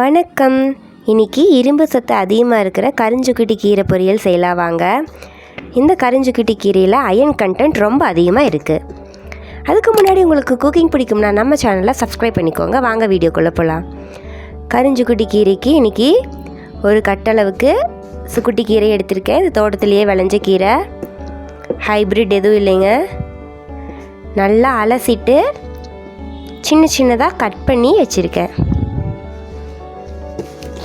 வணக்கம். இன்னைக்கு இரும்பு சத்து அதிகமாக இருக்கிற கரிஞ்சுக்குட்டி கீரை பொரியல் செய்யலாம் வாங்க. இந்த கரிஞ்சுக்குட்டி கீரையில் அயன் கண்டென்ட் ரொம்ப அதிகமாக இருக்குது அதுக்கு முன்னாடி உங்களுக்கு குக்கிங் பிடிக்கும்னா நம்ம சேனலை சப்ஸ்கிரைப் பண்ணிக்கோங்க. வாங்க வீடியோக்குள்ளே போகலாம் கரிஞ்சுக்குட்டி கீரைக்கு இன்றைக்கி ஒரு கட்டளவுக்கு சுக்குட்டி கீரை எடுத்திருக்கேன். இது தோட்டத்திலேயே விளைஞ்ச கீரை. ஹைப்ரிட் எதுவும் இல்லைங்க. நல்லா அலசிட்டு சின்ன சின்னதாக கட் பண்ணி வச்சுருக்கேன்.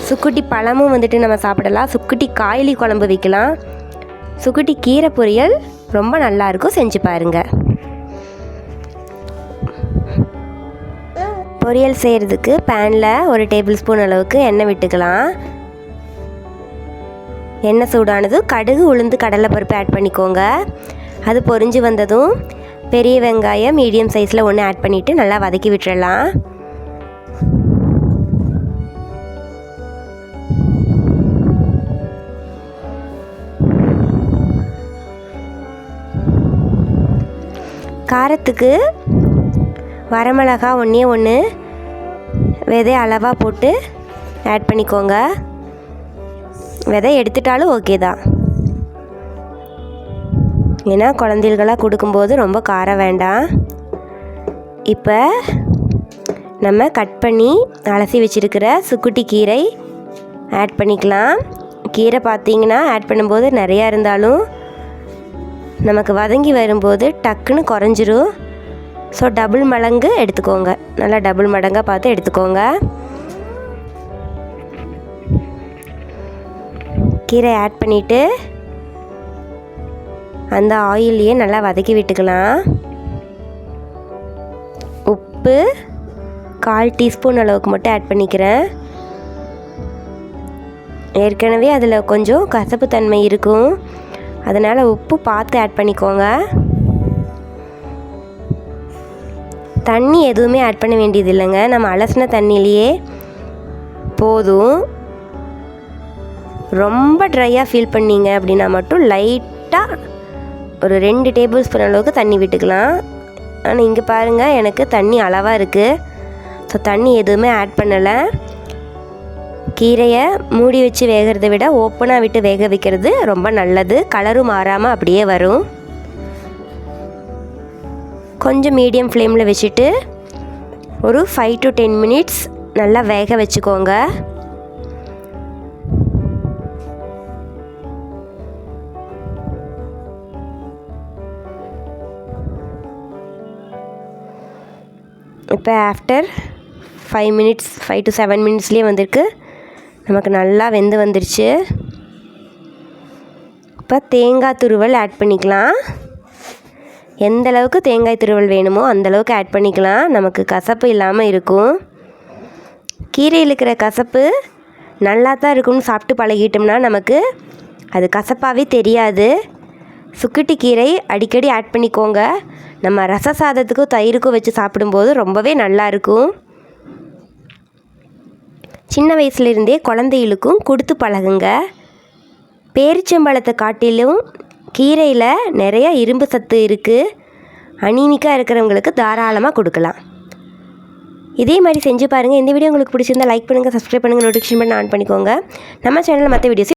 சுக்குட்டி பழமும் வந்துட்டு நம்ம சாப்பிடலாம். சுக்குட்டி காய்லி குழம்பு வைக்கலாம். சுக்குட்டி கீரை பொரியல் ரொம்ப நல்லாயிருக்கும் செஞ்சு பாருங்கள் பொரியல் செய்கிறதுக்கு பேனில் ஒரு டேபிள் ஸ்பூன் அளவுக்கு எண்ணெய் விட்டுக்கலாம். எண்ணெய் சூடானதும் கடுகு உளுந்து கடலைப்பருப்பு ஆட் பண்ணிக்கோங்க. அது பொரிஞ்சு வந்ததும் பெரிய வெங்காயம் மீடியம் சைஸில் ஒன்று ஆட் பண்ணிவிட்டு நல்லா வதக்கி விட்டுறலாம். காரத்துக்கு வரமிளகா ஒன்றே ஒன்று விதை அளவாக போட்டு ஆட் பண்ணிக்கோங்க. விதை எடுத்துட்டாலும் ஓகே தான். ஏன்னா குழந்தைகளுக்கெல்லாம் கொடுக்கும்போது ரொம்ப காரம் வேண்டாம். இப்போ நம்ம கட் பண்ணி அலசி வச்சுருக்கிற சுக்குட்டி கீரை ஆட் பண்ணிக்கலாம். கீரை பார்த்தீங்கன்னா ஆட் பண்ணும்போது நிறையா இருந்தாலும் நமக்கு வதங்கி வரும்போது டக்குன்னு குறைஞ்சிரும். ஸோ டபுள் மடங்கு எடுத்துக்கோங்க. நல்லா டபுள் மடங்காக பார்த்து எடுத்துக்கோங்க. கீரை ஆட் பண்ணிவிட்டு அந்த ஆயிலையே நல்லா வதக்கி விட்டுக்கலாம். உப்பு கால் டீஸ்பூன் அளவுக்கு மட்டும் ஆட் பண்ணிக்கிறேன். ஏற்கனவே அதில் கொஞ்சம் கசப்பு தன்மை இருக்கும். அதனால் உப்பு பார்த்து ஆட் பண்ணிக்கோங்க. தண்ணி எதுவுமே ஆட் பண்ண வேண்டியது இல்லைங்க. நம்ம அலசின தண்ணியிலையே போதும். ரொம்ப ட்ரையாக ஃபீல் பண்ணீங்க அப்படின்னா மட்டும் லைட்டாக ஒரு ரெண்டு டேபிள் ஸ்பூன் அளவுக்கு தண்ணி விட்டுக்கலாம். ஆனால் இங்கே பாருங்கள் எனக்கு தண்ணி அளவாக இருக்குது ஸோ தண்ணி எதுவுமே ஆட் பண்ணலை. கீரையை மூடி வச்சு வேகிறத விட ஓப்பனாக விட்டு வேக வைக்கிறது ரொம்ப நல்லது. கலரும் மாறாமல் அப்படியே வரும். கொஞ்சம் மீடியம் ஃப்ளேமில் வச்சுட்டு ஒரு ஃபைவ் டு டென் மினிட்ஸ் நல்லா வேக வச்சுக்கோங்க. இப்போ after five minutes five to seven மினிட்ஸ்லேயே வந்திருக்கு. நமக்கு நல்லா வெந்து வந்துருச்சு. இப்போ தேங்காய் துருவல் ஆட் பண்ணிக்கலாம். எந்த அளவுக்கு தேங்காய் துருவல் வேணுமோ அந்தளவுக்கு ஆட் பண்ணிக்கலாம். நமக்கு கசப்பு இல்லாமல் இருக்கும். கீரையில் இருக்கிற கசப்பு நல்லா தான் இருக்கும்னு சாப்பிட்டு பழகிட்டோம்னா நமக்கு அது கசப்பாகவே தெரியாது. சுக்குட்டி கீரை அடிக்கடி ஆட் பண்ணிக்கோங்க. நம்ம ரச சாதத்துக்கும் தயிருக்கும் வச்சு சாப்பிடும்போது ரொம்பவே நல்லா இருக்கும். சின்ன வயசுலேருந்தே குழந்தைகளுக்கும் கொடுத்து பழகுங்க. பேரிச்சம்பழத்தை காட்டிலும் கீரையில் நிறைய இரும்பு சத்து இருக்குது அனீமிக்காக இருக்கிறவங்களுக்கு தாராளமாக கொடுக்கலாம். இதே மாதிரி செஞ்சு பாருங்கள் இந்த வீடியோ உங்களுக்கு பிடிச்சிருந்தா லைக் பண்ணுங்கள் சப்ஸ்கிரைப் பண்ணுங்கள் நோட்டிஃபிகேஷன் பண்ண ஆன் பண்ணிக்கோங்க. நம்ம சேனலில் மற்ற வீடியோஸ்